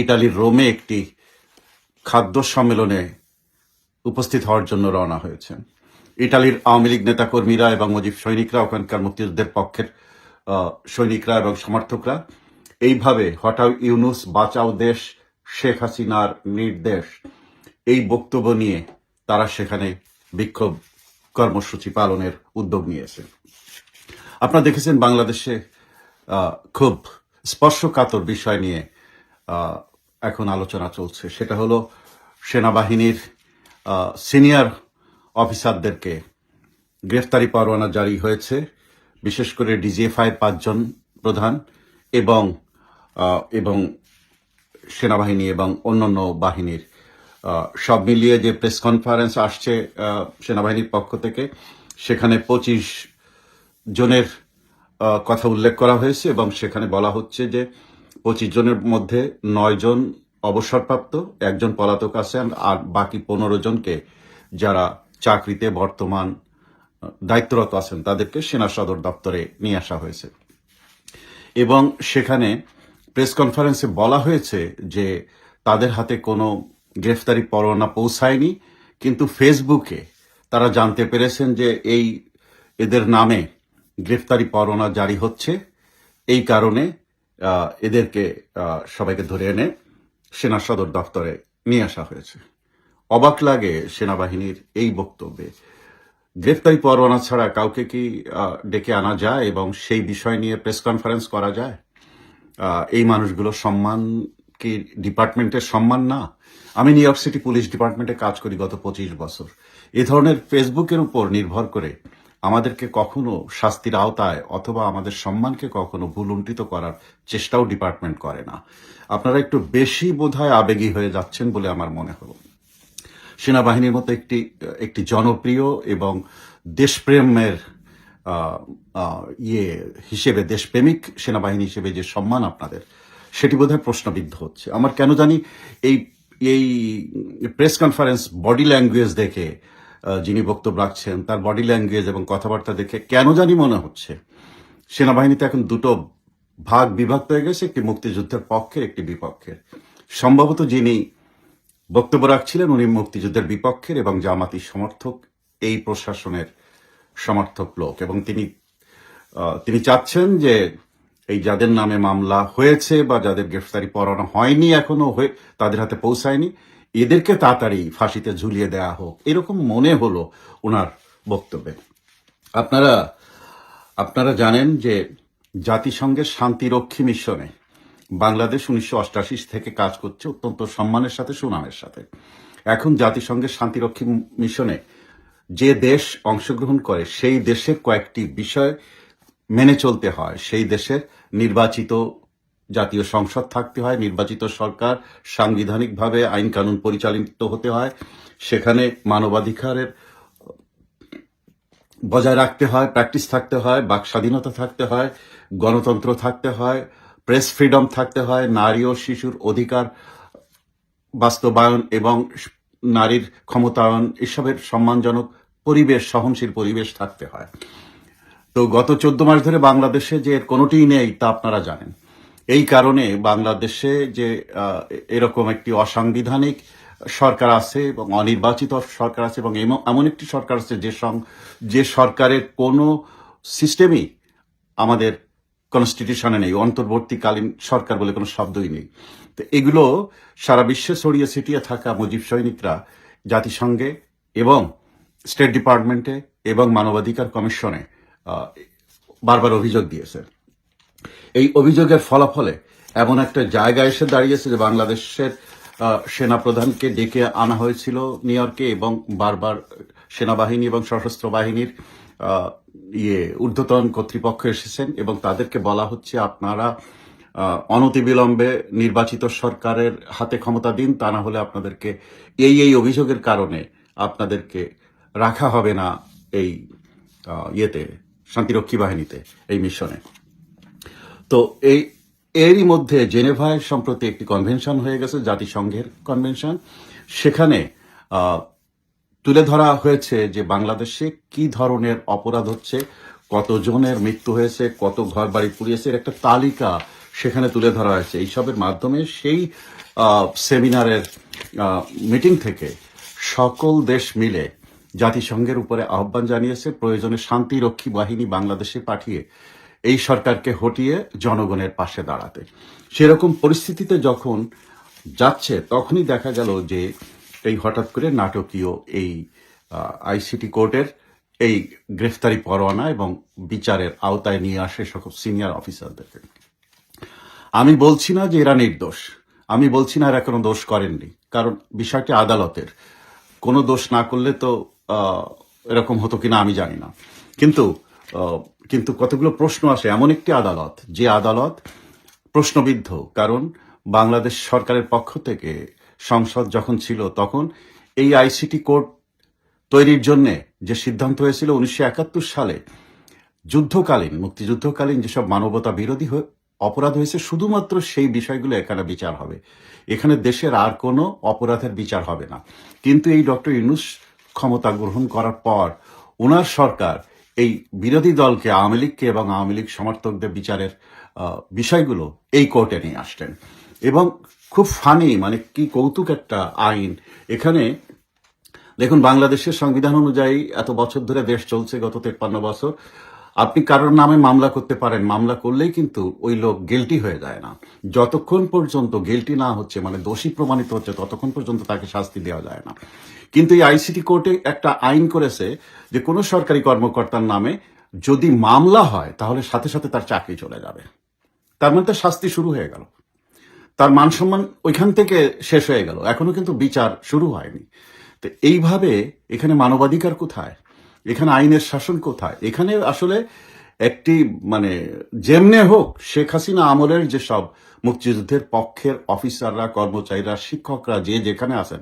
ইটালির রোমে একটি খাদ্য সম্মেলনে উপস্থিত হওয়ার জন্য রওনা হয়েছেন ইটালির আওয়ামী লীগ নেতাকর্মীরা এবং মুজিব সৈনিকরা, ওখানকার মুক্তিযুদ্ধের পক্ষের সৈনিকরা এবং সমর্থকরা এইভাবে হঠাৎ ইউনুস বাঁচাও দেশ, শেখ হাসিনার নির্দেশ এই বক্তব্য নিয়ে তারা সেখানে বিক্ষোভ কর্মসূচি পালনের উদ্যোগ নিয়েছে। আপনারা দেখেছেন বাংলাদেশে খুব স্পর্শকাতর বিষয় নিয়ে এখন আলোচনা চলছে। সেটা হলো সেনাবাহিনীর সিনিয়র অফিসারদেরকে গ্রেফতারি পরোয়ানা জারি হয়েছে, বিশেষ করে ডিজিএফআই পাঁচজন প্রধান এবং এবং সেনাবাহিনী এবং অন্যান্য বাহিনীর। সব মিলিয়ে যে প্রেস কনফারেন্স আসছে সেনাবাহিনীর পক্ষ থেকে, সেখানে পঁচিশ জনের কথা উল্লেখ করা হয়েছে এবং সেখানে বলা হচ্ছে যে পঁচিশ জনের মধ্যে নয় জন অবসরপ্রাপ্ত, একজন পলাতক আছেন আর বাকি পনেরো জনকে যারা চাকরিতে বর্তমান দায়িত্বরত আছেন তাদেরকে সেনা সদর দপ্তরে নিয়ে আসা হয়েছে। এবং সেখানে প্রেস কনফারেন্সে বলা হয়েছে যে তাদের হাতে কোনো গ্রেফতারি পরোয়ানা পৌঁছায়নি, কিন্তু ফেসবুকে তারা জানতে পেরেছেন যে এই এদের নামে গ্রেফতারি পরোয়ানা জারি হচ্ছে। এই কারণে এদেরকে সবাইকে ধরে এনে সেনা সদর দপ্তরে নিয়ে আসা হয়েছে। অবাক লাগে সেনাবাহিনীর এই বক্তব্যে। গ্রেফতারি পরোয়ানা ছাড়া কাউকে কি ডেকে আনা যায় এবং সেই বিষয় নিয়ে প্রেস কনফারেন্স করা যায়? এই মানুষগুলো সম্মান কি ডিপার্টমেন্টের সম্মান না? আমি নিউ ইয়র্ক সিটি পুলিশ ডিপার্টমেন্টে কাজ করি গত পঁচিশ বছর। এ ধরনের ফেসবুকের উপর নির্ভর করে আমাদেরকে কখনো শাস্তির আওতায় অথবা আমাদের সম্মানকে কখনো ভুলুণ্ঠিত করার চেষ্টাও ডিপার্টমেন্ট করে না। আপনারা একটু বেশি বোধহয় আবেগী হয়ে যাচ্ছেন বলে আমার মনে হলো। সেনাবাহিনীর মতো একটি একটি জনপ্রিয় এবং দেশপ্রেমের ইয়ে হিসেবে, দেশপ্রেমিক সেনাবাহিনী হিসেবে যে সম্মান আপনাদের, সেটি বোধহয় প্রশ্নবিদ্ধ হচ্ছে। আমার কেন জানি এই এই প্রেস কনফারেন্স বডি ল্যাঙ্গুয়েজ দেখে যিনি বক্তব্য রাখছেন, তার বডি ল্যাঙ্গুয়েজ এবং কথাবার্তা দেখে কেন জানি মনে হচ্ছে। সেনাবাহিনীতে এখন দুটো ভাগ বিভক্ত হয়ে গেছে, একটি মুক্তিযুদ্ধের পক্ষের, একটি বিপক্ষের। সম্ভবত যিনি বক্তব্য রাখছিলেন, উনি মুক্তিযুদ্ধের বিপক্ষের এবং জামাতি সমর্থক, এই প্রশাসনের সমর্থক লোক। এবং তিনি তিনি চাচ্ছেন যে এই যাদের নামে মামলা হয়েছে বা যাদের গ্রেফতারি পরোয়ানা হয়নি, এখনও হয়ে, তাদের হাতে পৌঁছায়নি এদেরকে তাড়াতাড়ি ফাঁসিতে ঝুলিয়ে দেওয়া হোক। এরকম মনে হলো ওনার বক্তব্যে। আপনারা আপনারা জানেন যে জাতিসংঘের শান্তিরক্ষী মিশনে বাংলাদেশ উনিশশো অষ্টাশি থেকে কাজ করছে অত্যন্ত সম্মানের সাথে, সুনামের সাথে। এখন জাতিসংঘের শান্তিরক্ষী মিশনে যে দেশ অংশগ্রহণ করে, সেই দেশের কয়েকটি বিষয় মেনে চলতে হয়। সেই দেশের নির্বাচিত জাতীয় সংসদ থাকতে হয়, নির্বাচিত সরকার, সাংবিধানিকভাবে আইন কানুন পরিচালিত হতে হয়, সেখানে মানবাধিকারের বজায় রাখতে হয়, প্র্যাকটিস থাকতে হয়, বাক স্বাধীনতা থাকতে হয়, গণতন্ত্র থাকতে হয়, প্রেস ফ্রিডম থাকতে হয়, নারী ও শিশুর অধিকার বাস্তবায়ন এবং নারীর ক্ষমতায়ন এসবের সম্মানজনক পরিবেশ, সহনশীল পরিবেশ থাকতে হয়। তো গত চোদ্দ মাস ধরে বাংলাদেশে যে এর কোনোটিই নেই তা আপনারা জানেন। এই কারণে বাংলাদেশে যে এরকম একটি অসাংবিধানিক সরকার আছে এবং অনির্বাচিত সরকার আছে এবং এমন- একটি সরকার আছে যে যে সরকারের কোনো সিস্টেমই আমাদের কনস্টিটিউশনে নেই, অন্তর্বর্তীকালীন সরকার বলে কোনো শব্দই নেই। তো এগুলো সারা বিশ্বে ছড়িয়ে ছিটিয়ে থাকা মুজিব সৈনিকরা জাতিসংঘে এবং স্টেট ডিপার্টমেন্টে এবং মানবাধিকার কমিশনে বারবার অভিযোগ দিয়েছে। এই অভিযোগের ফলাফলে এমন একটা জায়গা এসে দাঁড়িয়েছে যে বাংলাদেশের সেনাপ্রধানকে ডেকে আনা হয়েছিল নিউ ইয়র্কে এবং বারবার সেনাবাহিনী এবং সশস্ত্র বাহিনীর ইয়ে ঊর্ধ্বতন কর্তৃপক্ষ এসেছেন এবং তাদেরকে বলা হচ্ছে আপনারা অনতিবিলম্বে নির্বাচিত সরকারের হাতে ক্ষমতা দিন, তা না হলে আপনাদেরকে এই এই অভিযোগের কারণে আপনাদেরকে রাখা হবে না এই ইয়েতে, শান্তিরক্ষী বাহিনীতে, এই মিশনে। তো এই, এরই মধ্যে জেনেভায় সম্প্রতি একটি কনভেনশন হয়ে গেছে, জাতিসংঘের কনভেনশন। সেখানে তুলে ধরা হয়েছে যে বাংলাদেশে কি ধরনের অপরাধ হচ্ছে, কতজনের মৃত্যু হয়েছে, কত ঘর বাড়ি পুড়িয়েছে একটা তালিকা সেখানে তুলে ধরা হয়েছে। এইসবের মাধ্যমে সেই সেমিনারের মিটিং থেকে সকল দেশ মিলে জাতিসংঘের উপরে আহ্বান জানিয়েছে, প্রয়োজনে শান্তিরক্ষী বাহিনী বাংলাদেশে পাঠিয়ে এই সরকারকে হটিয়ে জনগণের পাশে দাঁড়াতে। সেরকম পরিস্থিতিতে যখন যাচ্ছে, তখনই দেখা গেল যে এই হঠাৎ করে নাটকীয় এই আইসিটি কোর্টের এই গ্রেফতারি পরোয়ানা এবং বিচারের আওতায় নিয়ে আসে সকল সিনিয়র অফিসারদেরকে। আমি বলছি না যে এরা নির্দোষ। আমি বলছি না এরা কোনো দোষ করেননি। কারণ বিষয়টি আদালতের। কোনো দোষ না করলে তো এরকম হতো কিনা আমি জানি না। কিন্তু কিন্তু কতগুলো প্রশ্ন আসে, এমন একটি আদালত, যে আদালত প্রশ্নবিদ্ধ, কারণ বাংলাদেশ সরকারের পক্ষ থেকে সংসদ যখন ছিল তখন এই আইসিটি কোর্ট তৈরির জন্য যে সিদ্ধান্ত হয়েছিল উনিশশো একাত্তর সালে, যুদ্ধকালীন, মুক্তিযুদ্ধকালীন যেসব মানবতা বিরোধী অপরাধ হয়েছে, শুধুমাত্র সেই বিষয়গুলো এখানে বিচার হবে। এখানে দেশের আর কোনো অপরাধের বিচার হবে না। কিন্তু এই ডক্টর ইউনুস ক্ষমতা গ্রহণ করার পর ওনার সরকার এই বিরোধী দলকে আওয়ামী লীগকে এবং আওয়ামী লীগ সমর্থকদের বিচারের বিষয়গুলো এই কোর্টে নিয়ে আসলেন। এবং খুব ফানি মানে কি কৌতুক একটা আইন। এখানে দেখুন, বাংলাদেশের সংবিধান অনুযায়ী এত বছর ধরে দেশ চলছে, গত তেপ্পান্ন বছর। আপনি কারোর নামে মামলা করতে পারেন, মামলা করলেই কিন্তু ওই লোক গিলটি হয়ে যায় না। যতক্ষণ পর্যন্ত গিলটি না হচ্ছে মানে দোষী প্রমাণিত হচ্ছে, ততক্ষণ পর্যন্ত তাকে শাস্তি দেওয়া যায় না। কিন্তু এই আইসিটি কোর্টে একটা আইন করেছে যে কোনো সরকারি কর্মকর্তার নামে যদি মামলা হয়, তাহলে সাথে সাথে তার চাকরি চলে যাবে। তার মানে তার শাস্তি শুরু হয়ে গেল। তার মান সম্মান ওইখান থেকে শেষ হয়ে গেল। এখনও কিন্তু বিচার শুরু হয়নি। তো এইভাবে এখানে মানবাধিকার কোথায়? এখানে আইনের শাসন কোথায়? এখানে আসলে একটি মানে যেমনে হোক, শেখ হাসিনা আমলের যেসব মুক্তিযুদ্ধের পক্ষের অফিসাররা, কর্মচারীরা, শিক্ষকরা যে যেখানে আছেন,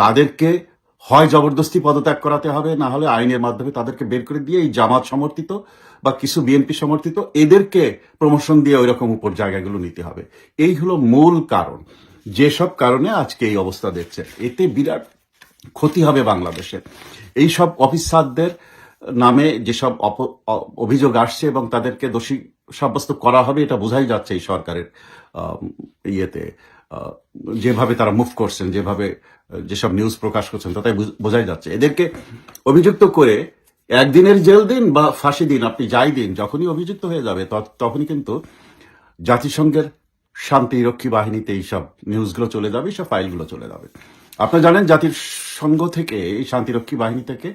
তাদেরকে হয় জবরদস্তি পদত্যাগ করাতে হবে, না হলে আইনের মাধ্যমে তাদেরকে বের করে দিয়ে এই জামাত সমর্থিত বা কিছু বিএনপি সমর্থিত, এদেরকে প্রমোশন দিয়ে ওই রকম উপর জায়গাগুলো নিতে হবে। এই হলো মূল কারণ। যেসব কারণে আজকে এই অবস্থা দেখছে এতে বিরাট ক্ষতি হবে বাংলাদেশে। এই সব অফিসারদের নামে যেসব অভিযোগ আসছে এবং তাদেরকে দোষী সাব্যস্ত করা হবে, এটা বোঝাই যাচ্ছে এই সরকারের ইয়েতে যেভাবে তারা মুভ করছেন, যেভাবে, যেসব নিউজ প্রকাশ করছেন, তাতে বুঝ- বোঝাই যাচ্ছে। এদেরকে অভিযুক্ত করে একদিনের জেল দিন বা ফাঁসি দিন, আপনি যাই দিন, যখনই অভিযুক্ত হয়ে যাবে তখনই কিন্তু জাতিসংঘের শান্তিরক্ষী বাহিনীতে এইসব নিউজগুলো চলে যাবে সব ফাইলগুলো চলে যাবে। আপনারা জানেন, জাতির সংঘ থেকে এই শান্তিরক্ষী বাহিনী থেকে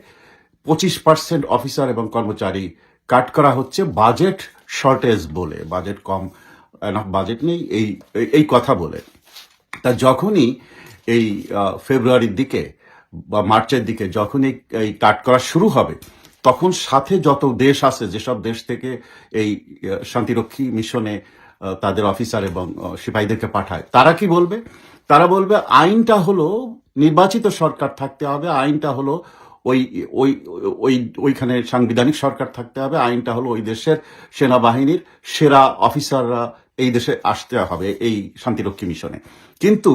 পঁচিশ পার্সেন্ট অফিসার এবং কর্মচারী কাট করা হচ্ছে বাজেট শর্টেজ বলে। বাজেট কম বাজেট নেই, এই, এই- কথা বলে। তা যখনই এই ফেব্রুয়ারির দিকে বা মার্চের দিকে যখন এই কাট করা শুরু হবে, তখন সাথে যত দেশ আছে, যেসব দেশ থেকে এই শান্তিরক্ষী মিশনে তাদের অফিসার এবং সিপাহীদেরকে পাঠায়। তারা কি বলবে? তারা বলবে, আইনটা হলো নির্বাচিত সরকার থাকতে হবে, আইনটা হলো ওই ওই ওই, ওইখানে সাংবিধানিক সরকার থাকতে হবে, আইনটা হলো ওই দেশের সেনাবাহিনীর সেরা অফিসাররা এই দেশে আসতে হবে, এই শান্তিরক্ষী মিশনে। কিন্তু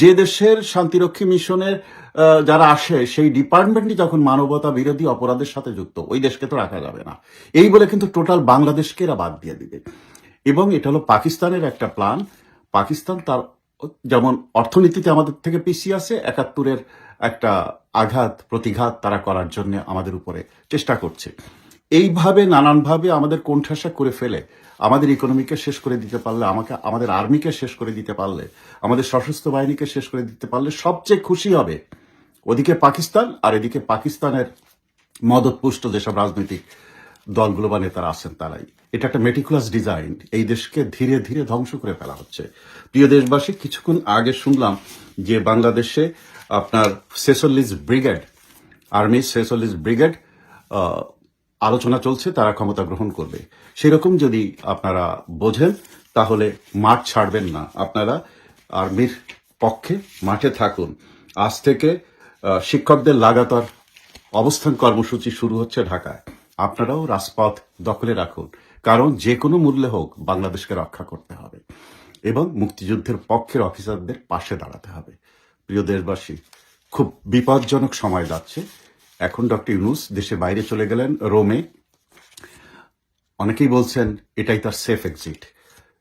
যে দেশের শান্তিরক্ষী মিশনের যারা আসে, সেই ডিপার্টমেন্টই যখন মানবতা বিরোধী অপরাধের সাথে যুক্ত, ওই দেশকে তো রাখা যাবে না। এই বলে কিন্তু টোটাল বাংলাদেশকে এরা বাদ দিয়ে দিবে। এবং এটা হলো পাকিস্তানের একটা প্ল্যান পাকিস্তান তার, যেমন অর্থনীতিতে আমাদের থেকে পিছিয়ে আছে, একাত্তরের একটা আঘাত, প্রতিঘাত তারা করার জন্য আমাদের উপরে চেষ্টা করছে। এইভাবে, নানানভাবে আমাদের কোণঠাসা করে ফেলে, আমাদের ইকোনমিকে শেষ করে দিতে পারলে, আমাকে, আমাদের আর্মিকে শেষ করে দিতে পারলে, আমাদের সশস্ত্র বাহিনীকে শেষ করে দিতে পারলে সবচেয়ে খুশি হবে ওদিকে পাকিস্তান আর এদিকে পাকিস্তানের মদতপুষ্ট যেসব রাজনৈতিক দলগুলো বা নেতারা আছেন তারাই। এটা একটা মেটিকুলাস ডিজাইন এই দেশকে ধীরে ধীরে ধ্বংস করে ফেলা হচ্ছে। প্রিয় দেশবাসী, কিছুক্ষণ আগে শুনলাম যে বাংলাদেশে আপনার সেসল্লিস ব্রিগেড, আর্মি সেসল্লিস ব্রিগেড আলোচনা চলছে, তারা ক্ষমতা গ্রহণ করবে। সেরকম যদি আপনারা বোঝেন, তাহলে মাঠ ছাড়বেন না। আপনারা আর্মির পক্ষে মাঠে থাকুন। আজ থেকে শিক্ষকদের লাগাতার অবস্থান কর্মসূচি শুরু হচ্ছে ঢাকায়। আপনারাও রাজপথ দখলে রাখুন। কারণ যে কোনো মূল্যে হোক বাংলাদেশকে রক্ষা করতে হবে। এবং মুক্তিযুদ্ধের পক্ষের অফিসারদের পাশে দাঁড়াতে হবে। প্রিয় দেশবাসী, খুব বিপজ্জনক সময় যাচ্ছে। এখন ডক্টর ইউনুস দেশের বাইরে চলে গেলেন রোমে। অনেকেই বলছেন, এটাই তার সেফ এক্সিট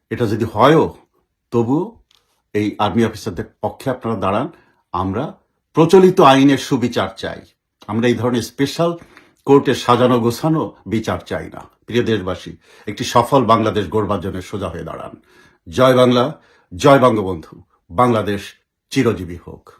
এটা যদি হয়ও, তবুও এই আর্মি অফিসারদের পক্ষে আপনারা দাঁড়ান। আমরা প্রচলিত আইনের সুবিচার চাই। আমরা এই ধরনের স্পেশাল কোর্টে সাজানো গোছানো বিচার চাই না। প্রিয় দেশবাসী, একটি সফল বাংলাদেশ গড়বার জন্য সোজা হয়ে দাঁড়ান। জয় বাংলা, জয় বঙ্গবন্ধু। বাংলাদেশ চিরজীবী হোক।